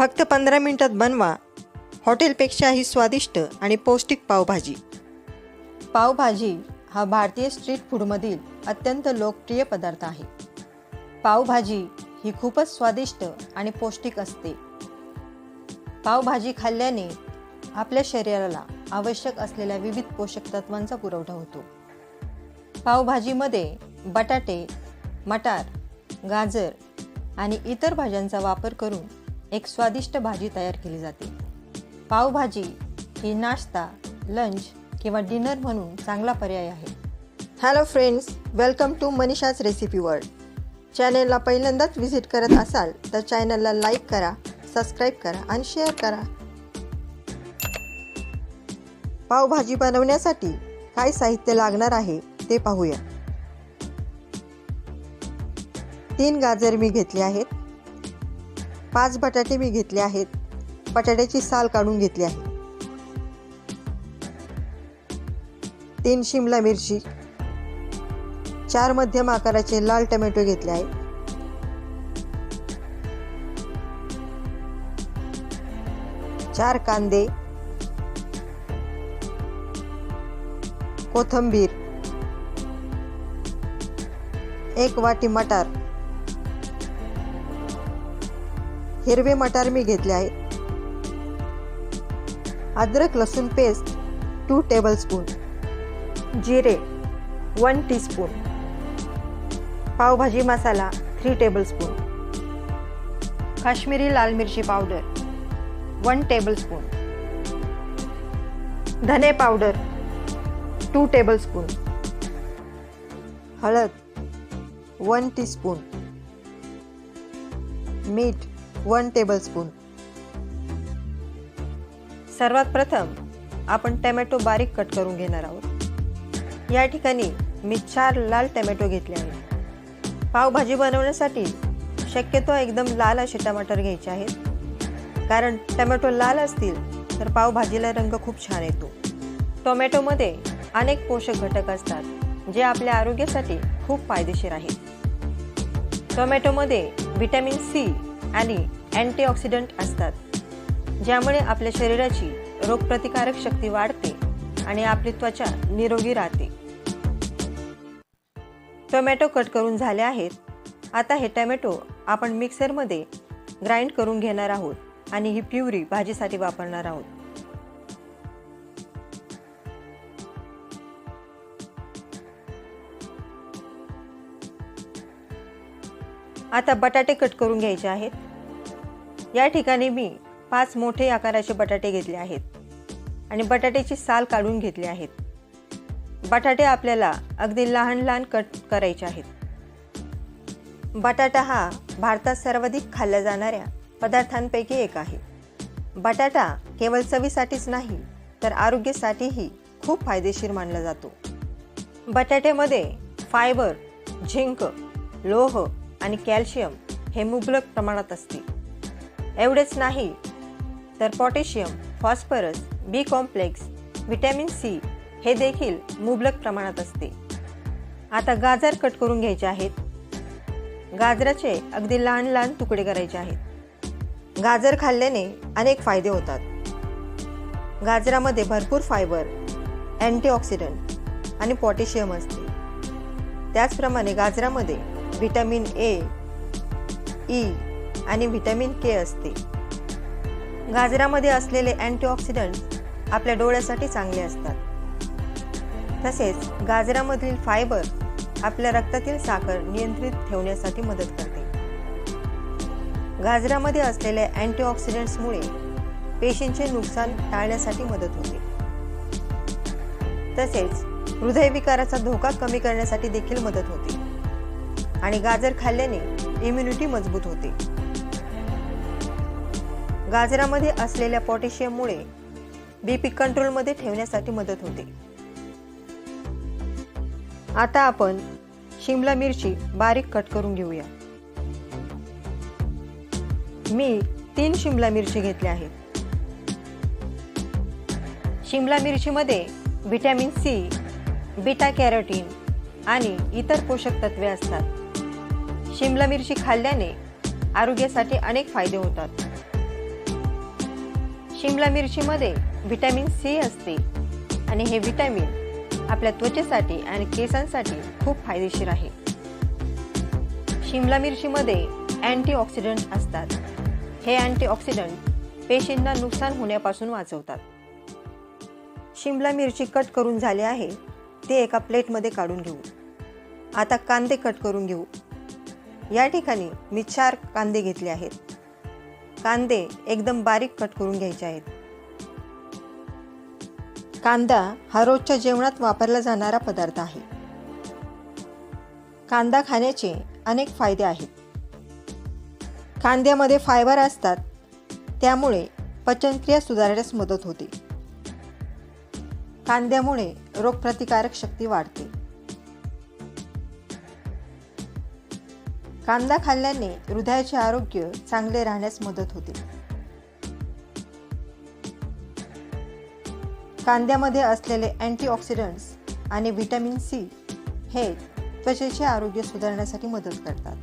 फक्त पंधरा मिनिटात बनवा. हॉटेलपेक्षाही स्वादिष्ट आणि पौष्टिक पावभाजी. पावभाजी हा भारतीय स्ट्रीट फूडमधील अत्यंत लोकप्रिय पदार्थ आहे. पावभाजी ही खूपच स्वादिष्ट आणि पौष्टिक असते. पावभाजी खाल्ल्याने आपल्या शरीराला आवश्यक असलेल्या विविध पोषक तत्वांचा पुरवठा होतो. पावभाजीमध्ये बटाटे मटार गाजर आणि इतर भाज्यांचा वापर करून एक स्वादिष्ट भाजी तयार केली जाते. पावभाजी ही नाश्ता लंच किंवा डिनर म्हणून चांगला पर्याय आहे. Hello friends welcome to Manisha's recipe world चॅनेलला पहिल्यांदाच व्हिजिट करत असाल तर चॅनलला लाईक करा सबस्क्राईब करा आणि शेअर करा. पावभाजी बनवण्यासाठी काय साहित्य लागणार आहे ते पाहूया. तीन गाजर मी घेतले आहेत. पाच बटाटे मी घेतले आहेत. बटाट्याची साल काढून घेतली आहे. तीन शिमला मिरची चार मध्यम आकाराचे लाल टोमॅटो घेतले आहेत. चार कांदे कोथंबीर एक वाटी मटार हिरवे मटार मी घेतले आहेत अद्रक लसूण पेस्ट टू टेबलस्पून जिरे one teaspoon pav bhaji masala three tablespoon Kashmiri लाल मिरची पावडर वन टेबलस्पून धने पावडर टू टेबलस्पून हळद वन टीस्पून मीठ वन टेबलस्पून. सर्वात प्रथम आपण टमॅटो बारीक कट करून घेणार आहोत. या ठिकाणी मी चार लाल टमॅटो घेतले आहेत. पावभाजी बनवण्यासाठी शक्यतो एकदम लाल असे टमाटर घ्यायचे आहेत. कारण टमॅटो लाल असतील तर पावभाजीला रंग खूप छान येतो. टोमॅटोमध्ये अनेक पोषक घटक असतात जे आपल्या आरोग्यासाठी खूप फायदेशीर आहेत. टोमॅटोमध्ये व्हिटॅमिन सी आणि अँटीऑक्सिडंट असतात ज्यामुळे आपल्या शरीराची रोगप्रतिकारक शक्ती वाढते आणि आपली त्वचा निरोगी राहते. टोमॅटो कट करून झाले आहेत. आता हे टोमॅटो आपण मिक्सरमध्ये ग्राइंड करून घेणार आहोत आणि ही प्युरी भाजीसाठी वापरणार आहोत. आता बटाटे कट करून घ्यायचे आहेत. या ठिकाणी मी पाच मोठे आकाराचे बटाटे घेतले आहेत आणि बटाट्याची साल काढून घेतली आहेत. बटाटे आपल्याला अगदी लहान लहान कट करायचे आहेत. बटाटा हा भारतात सर्वाधिक खाल्ल्या जाणाऱ्या पदार्थांपैकी एक आहे. बटाटा केवळ चवीसाठीच नाही तर आरोग्यासाठीही खूप फायदेशीर मानला जातो. बटाट्यामध्ये फायबर झिंक लोह आणि कॅल्शियम हे मुबलक प्रमाणात असते. एवढेच नाही. तर potassium phosphorus B complex vitamin C हे देखील मुबलक प्रमाणात असते. आता गाजर कट करून घ्यायचे आहेत. गाजराचे अगदी लहान लहान तुकडे करायचे आहेत. गाजर खाल्ल्याने अनेक फायदे होतात. गाजरामध्ये भरपूर फायबर अँटीऑक्सिडंट आणि पोटॅशियम असते. त्याचप्रमाणे गाजरामध्ये व्हिटॅमिन ए ई आणि व्हिटॅमिन के असते. गाजरामध्ये असलेले अँटीऑक्सिडंट आपल्या डोळ्यासाठी चांगले असतात. तसेच गाजरामधील फायबर आपल्या रक्तातील साखर नियंत्रित ठेवण्यासाठी मदत करते. गाजरामध्ये असलेल्या अँटीऑक्सिडंट्समुळे पेशींचे नुकसान टाळण्यासाठी मदत होते. तसेच हृदयविकाराचा धोका कमी करण्यासाठी देखील मदत होते. आणि गाजर खाल्ल्याने इम्युनिटी मजबूत होते. गाजरामध्ये असलेल्या पोटॅशियममुळे बीपी कंट्रोलमध्ये ठेवण्यासाठी मदत होते. आता आपण शिमला मिरची बारीक कट करून घेऊया. मी तीन शिमला मिरची घेतल्या आहेत. शिमला मिरचीमध्ये व्हिटॅमिन सी बीटा कॅरोटीन आणि इतर पोषक तत्वे असतात. शिमला मिरची खाल्ल्याने आरोग्यासाठी अनेक फायदे होतात. शिमला मिरचीमध्ये व्हिटॅमिन सी असते आणि हे व्हिटॅमिन आपल्या त्वचेसाठी आणि केसांसाठी खूप फायदेशीर आहे. शिमला मिरचीमध्ये अँटीऑक्सिडंट असतात. हे अँटीऑक्सिडंट पेशींना नुकसान होण्यापासून वाचवतात. शिमला मिरची कट करून झाली आहे ते एका प्लेटमध्ये काढून घेऊ. आता कांदे कट करून घेऊ. या ठिकाणी मी चार कांदे घेतले आहेत. कांदे एकदम बारीक कट करून घ्यायचे आहेत. कांदा हा रोजच्या जेवणात वापरला जाणारा पदार्थ आहे. कांदा खाण्याचे अनेक फायदे आहेत. कांद्यामध्ये फायबर असतात त्यामुळे पचनक्रिया सुधारण्यास मदत होते. कांद्यामुळे रोगप्रतिकारक शक्ती वाढते. कांदा खाल्ल्याने हृदयाचे आरोग्य चांगले राहण्यास मदत होते. कांद्यामध्ये असलेले अँटीऑक्सिडंट्स आणि व्हिटॅमिन सी हे त्वचेचे आरोग्य सुधारण्यासाठी मदत करतात.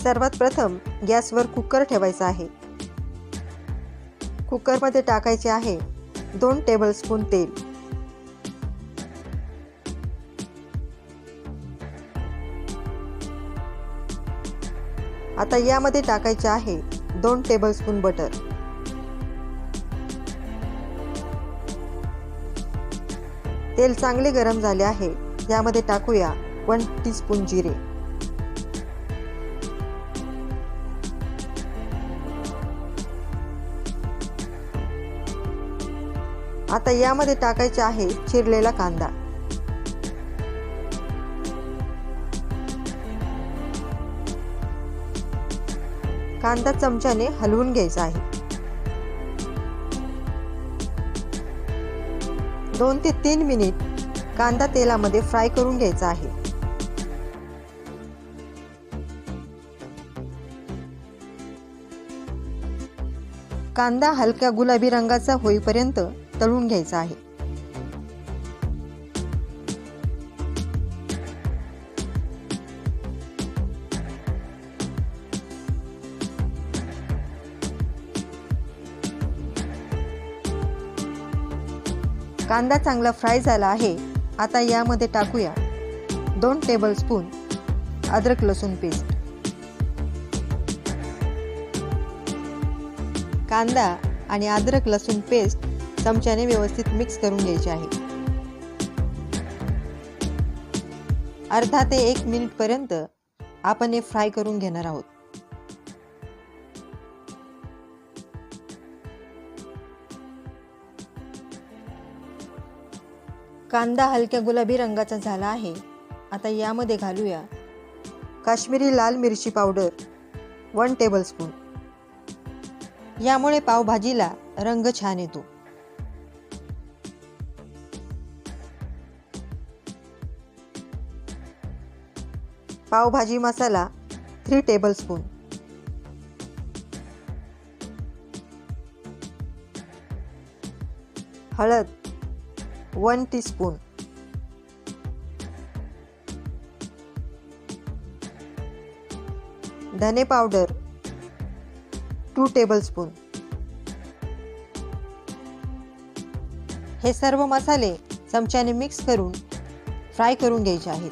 सर्वात प्रथम गॅसवर कुकर ठेवायचा आहे. कुकरमध्ये टाकायचे आहे दोन टेबलस्पून तेल. आता यामध्ये टाकायचे आहे दोन टेबलस्पून बटर तेल चांगले गरम झाले आहे. यामध्ये टाकूया वन टीस्पून जिरे. आता यामध्ये टाकायचे आहे चिरलेला कांदा. कांदा चमच्याने हलवून घ्यायचा आहे. दोन ते तीन मिनिट कांदा तेलामध्ये फ्राय करून घ्यायचा आहे. कांदा हलक्या गुलाबी रंगाचा होईपर्यंत तळून घ्यायचा आहे. कांदा चांगला फ्राय झाला आहे आता यामध्ये टाकूया दोन टेबलस्पून अद्रक लसूण पेस्ट कांदा आणि अद्रक लसूण पेस्ट चमच्याने व्यवस्थित मिक्स करून घ्यायचे आहे. अर्धा ते एक मिनिटपर्यंत आपण हे फ्राय करून घेणार आहोत. कांदा हलक्या गुलाबी रंगाचा झाला आहे. आता यामध्ये घालूया काश्मीरी लाल मिरची पावडर वन टेबलस्पून. यामुळे पावभाजीला रंग छान येतो. Pav bhaji masala three tablespoon. हळद वन टीस्पून धने पावडर. टू टेबलस्पून हे सर्व मसाले चमच्याने मिक्स करून फ्राय करून घ्यायचे आहेत.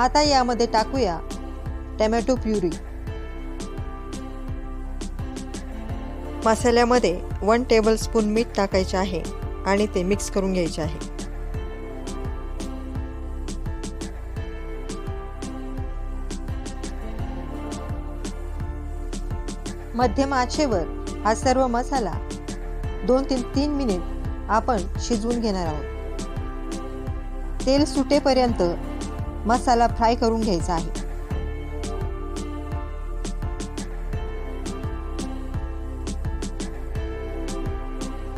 आता यामध्ये टाकूया टमॅटो प्युरी. मसाल्यामध्ये वन टेबलस्पून मीठ टाकायचे आहे आणि ते मिक्स करून घ्यायचे आहे. मध्यम आचेवर हा सर्व मसाला दोन ते तीन मिनिट आपण शिजवून घेणार आहोत. तेल सुटेपर्यंत मसाला फ्राय करून घ्यायचा आहे.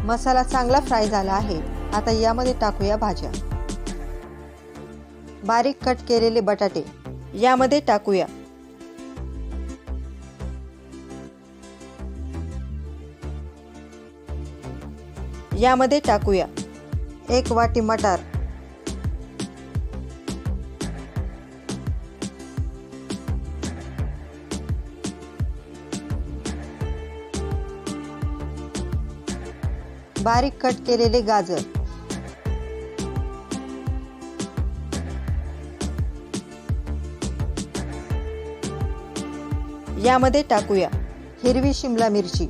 मसाला चांगला फ्राय झाला आहे. आता यामध्ये टाकूया भाज्या. बारीक कट केलेले बटाटे. यामध्ये टाकूया. यामध्ये टाकूया. एक वाटी मटार. बारीक कट केलेले गाजर. यामध्ये टाकूया हिरवी शिमला मिरची.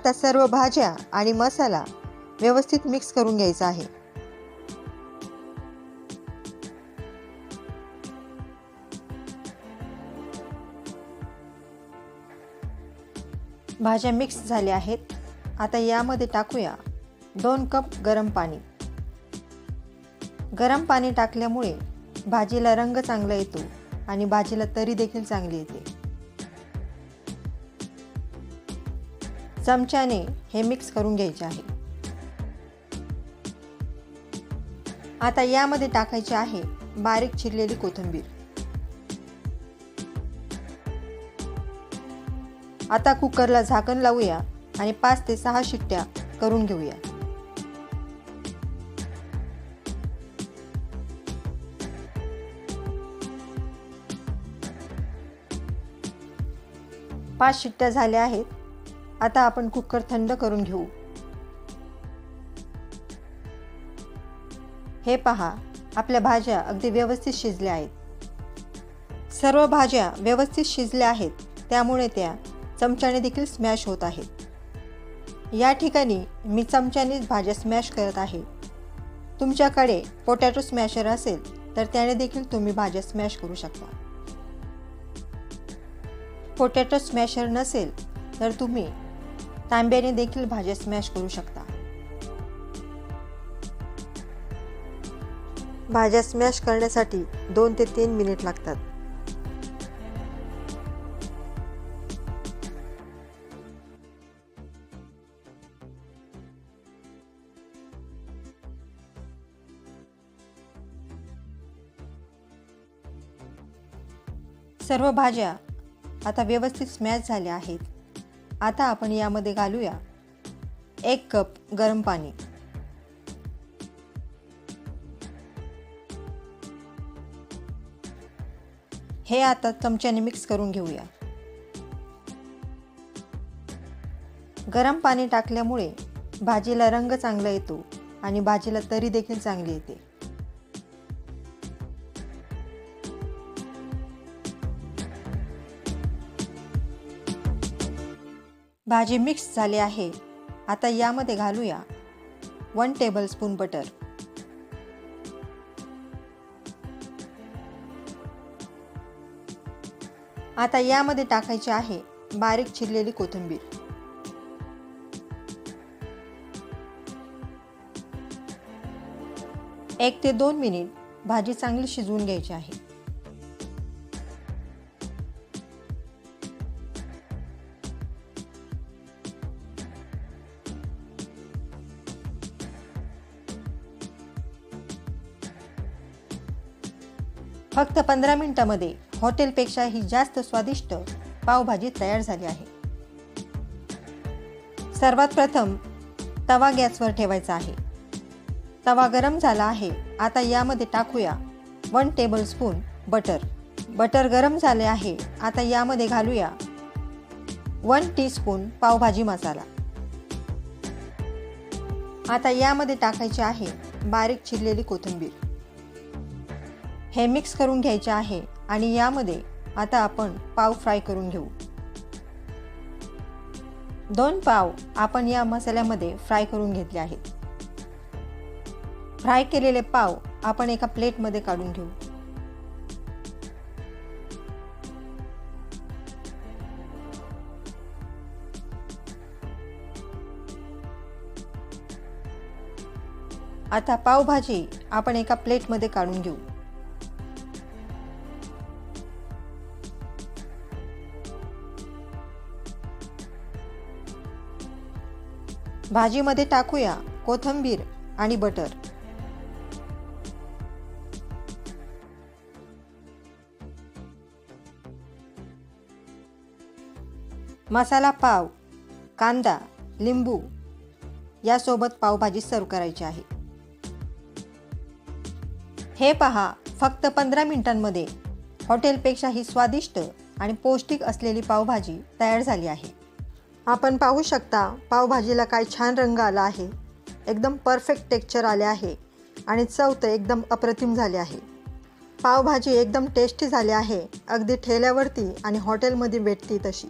आता सर्व भाज्या आणि मसाला व्यवस्थित मिक्स करून घ्यायचा आहे. भाज्या मिक्स झाल्या आहेत. आता यामध्ये टाकूया दोन कप गरम पाणी. गरम पाणी टाकल्यामुळे भाजीला रंग चांगला येतो आणि भाजीला तरी देखील चांगली येते. चमच्याने हे मिक्स करून घ्यायचे आहे. आता यामध्ये टाकायचे आहे बारीक चिरलेली कोथिंबीर. आता कुकरला झाकण लावूया आणि पाच ते सहा शिट्ट्या करून घेऊया. पाच शिट्ट्या झाल्या आहेत. आता आपण कुकर थंड करून घेऊ. हे पहा आपल्या भाज्या अगदी व्यवस्थित शिजल्या आहेत. सर्व भाज्या व्यवस्थित शिजल्या आहेत त्यामुळे त्या चमच्याने देखील स्मॅश होत आहेत. या ठिकाणी मी चमच्यानेच भाज्या स्मॅश करत आहे. तुमच्याकडे पोटॅटो स्मॅशर असेल तर त्याने देखील तुम्ही भाज्या स्मॅश करू शकता. पोटॅटो स्मॅशर नसेल तर तुम्ही तांब्याने देखील भाज्या स्मॅश करू शकता. भाज्या स्मॅश करण्यासाठी दोन ते तीन मिनिट लागतात. सर्व भाज्या आता व्यवस्थित स्मॅश झाल्या आहेत. आता आपण यामध्ये घालूया एक कप गरम पाणी. हे आता चमच्याने मिक्स करून घेऊया. गरम पाणी टाकल्यामुळे भाजीला रंग चांगला येतो आणि भाजीला तरी देखील चांगली येते. भाजी मिक्स झाली आहे. आता यामध्ये घालूया वन टेबल स्पून बटर. आता यामध्ये टाकायची आहे बारीक चिरलेली कोथिंबीर. एक ते दोन मिनिट भाजी चांगली शिजवून घ्यायची आहे. फक्त पंधरा मिनिटामध्ये हॉटेलपेक्षाही जास्त स्वादिष्ट पावभाजी तयार झाली आहे. सर्वात प्रथम तवा गॅसवर ठेवायचा आहे. तवा गरम झाला आहे. आता यामध्ये टाकूया one tablespoon butter butter गरम झाले आहे. आता यामध्ये घालूया वन टीस्पून पावभाजी मसाला. आता यामध्ये टाकायची आहे बारीक चिरलेली कोथिंबीर. हे मिक्स करून घ्यायचे आहे आणि यामध्ये आता आपण पाव फ्राय करून घेऊ. दोन पाव आपण या मसाल्यामध्ये फ्राय करून घेतले आहेत. फ्राय केलेले पाव आपण एका प्लेटमध्ये काढून घेऊ. आता पावभाजी आपण एका प्लेटमध्ये काढून घेऊ. भाजीमध्ये टाकूया कोथिंबीर आणि बटर. मसाला पाव कांदा लिंबू यासोबत पावभाजी सर्व करायची आहे. हे पहा फक्त पंधरा मिनिटांमध्ये हॉटेलपेक्षाही स्वादिष्ट आणि पौष्टिक असलेली पावभाजी तयार झाली आहे. आपण पाहू शकता पावभाजीला काय छान रंग आला आहे. एकदम परफेक्ट टेक्चर आले आहे आणि चव तर एकदम अप्रतिम झाले आहे. पावभाजी एकदम टेस्टी झाली आहे. अगदी ठेल्यावरती आणि हॉटेलमध्ये भेटती तशी.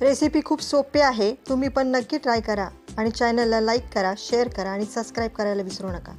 रेसिपी खूप सोपी आहे. तुम्ही पण नक्की ट्राय करा आणि चॅनलला लाईक करा शेअर करा आणि सबस्क्राईब करायला विसरू नका.